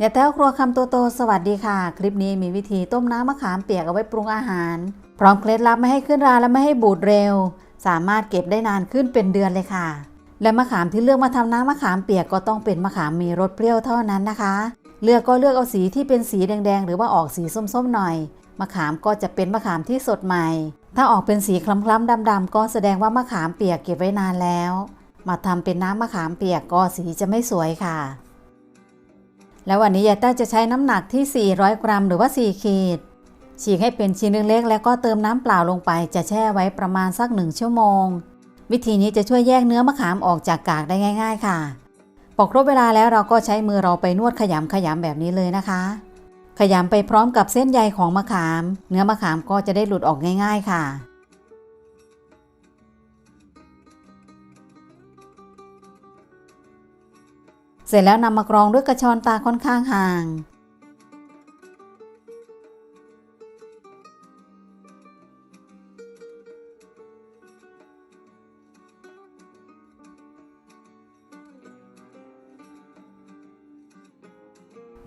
อย่าแต้วครัวคำโตโตสวัสดีค่ะ คลิปนี้มีวิธีต้มน้ำมะขามเปียกเอาไว้ปรุงอาหาร พร้อมเคล็ดลับไม่ให้ขึ้นราและไม่ให้บูดเร็ว สามารถเก็บได้นานขึ้นเป็นเดือนเลยค่ะ และมะขามที่เลือกมาทำน้ำมะขามเปียกก็ต้องเป็นมะขามมีรสเปรี้ยวเท่านั้นนะคะ เลือกก็เลือกเอาสีที่เป็นสีแดงๆ หรือว่าออกสีส้มๆหน่อย มะขามก็จะเป็นมะขามที่สดใหม่ ถ้าออกเป็นสีคล้ำๆดำๆก็แสดงว่ามะขามเปียกเก็บไว้นานแล้ว มาทำเป็นน้ำมะขามเปียกก็สีจะไม่สวยค่ะ แล้ววันนี้ยายแต้จะใช้น้ำหนักที่ 400 กรัมหรือว่า 4 ขีด ฉีกให้เป็นชิ้นเล็กๆแล้วก็เติมน้ำเปล่าลงไป จะแช่ไว้ประมาณสัก 1 ชั่วโมง วิธีนี้จะช่วยแยกเนื้อมะขามออกจากกากได้ง่าย ๆ ค่ะปอกครบเวลาแล้วเราก็ใช้มือเราไปนวดขยำขยำแบบนี้เลยนะคะ ขยำไปพร้อมกับเส้นใยของมะขาม เนื้อมะขามก็จะได้หลุดออกง่าย ๆ ค่ะ เสร็จแล้วนำมากรองด้วยกระชอนตาค่อนข้างห่าง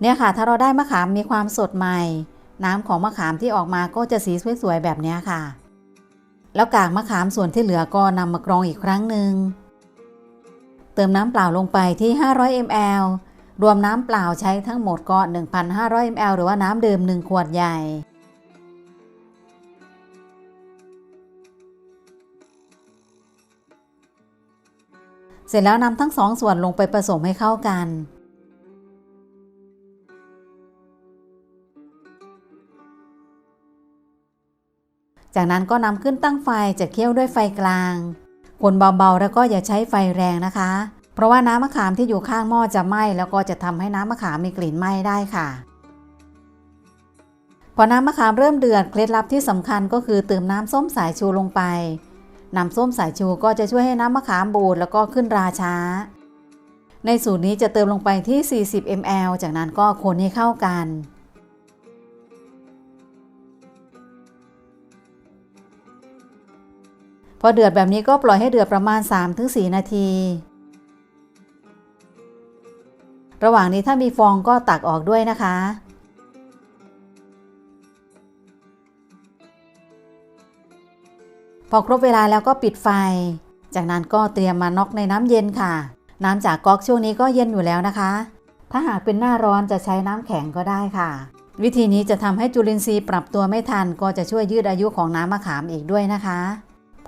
เนี่ยค่ะ ถ้าเราได้มะขามมีความสดใหม่ น้ำของมะขามที่ออกมาก็จะสีสวยๆแบบนี้ค่ะ แล้วกากมะขามส่วนที่เหลือก็นำมากรองอีกครั้งหนึ่ง เติมน้ำเปล่าลงไปที่ 500 ml รวมน้ำเปล่าใช้ทั้งหมดก็ 1,500 ml หรือว่าน้ำดื่ม 1 ขวดใหญ่ เสร็จแล้วนำทั้งสองส่วนลงไปผสมให้เข้ากันจากนั้นก็นำขึ้นตั้งไฟจะเคี่ยวด้วยไฟกลาง คนเบาๆ แล้วก็อย่าใช้ไฟแรงนะคะ เพราะว่าน้ำมะขามที่อยู่ข้างหม้อจะไหม้แล้วก็จะทำให้น้ำมะขามมีกลิ่นไหม้ได้ค่ะ พอน้ำมะขามเริ่มเดือดเคล็ดลับที่สำคัญก็คือเติมน้ำส้มสายชูลงไป น้ำส้มสายชูก็จะช่วยให้น้ำมะขามบูดแล้วก็ขึ้นราช้า ในสูตรนี้จะเติมลงไปที่ 40 ml จากนั้นก็คนให้เข้ากัน พอเดือดแบบนี้ก็ปล่อยให้เดือดประมาณ 3-4 นาที ระหว่างนี้ถ้ามีฟองก็ตักออกด้วยนะคะ พอครบเวลาแล้วก็ปิดไฟ จากนั้นก็เตรียมมาน็อกในน้ำเย็นค่ะ น้ำจากก๊อกช่วงนี้ก็เย็นอยู่แล้วนะคะ ถ้าหากเป็นหน้าร้อนจะใช้น้ำแข็งก็ได้ค่ะ วิธีนี้จะทำให้จุลินทรีย์ปรับตัวไม่ทันก็จะช่วยยืดอายุของน้ำมะขามอีกด้วยนะคะ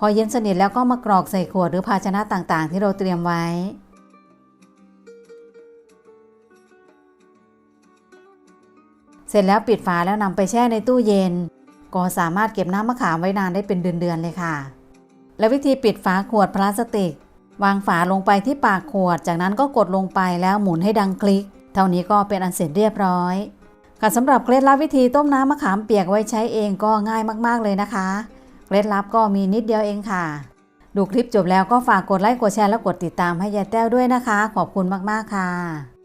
พอเย็นสนิทแล้วก็มากรอกใส่ขวดหรือภาชนะต่างๆ ที่เราเตรียมไว้ เสร็จแล้วปิดฝาแล้วนำไปแช่ในตู้เย็น ก็สามารถเก็บน้ำมะขามไว้นานได้เป็นเดือนๆเลยค่ะ และวิธีปิดฝาขวดพลาสติก วางฝาลงไปที่ปากขวด จากนั้นก็กดลงไปแล้วหมุนให้ดังคลิก เท่านี้ก็เป็นอันเสร็จเรียบร้อยค่ะสำหรับเคล็ดลับวิธีต้มน้ำมะขามเปียกไว้ใช้เองก็ง่ายมากๆเลยนะคะ เคล็ดลับก็มีนิดเดียวเองค่ะ ดูคลิปจบแล้วก็ฝากกดไลค์กดแชร์และกดติดตามให้ยายแต้วด้วยนะคะ ขอบคุณมากๆค่ะ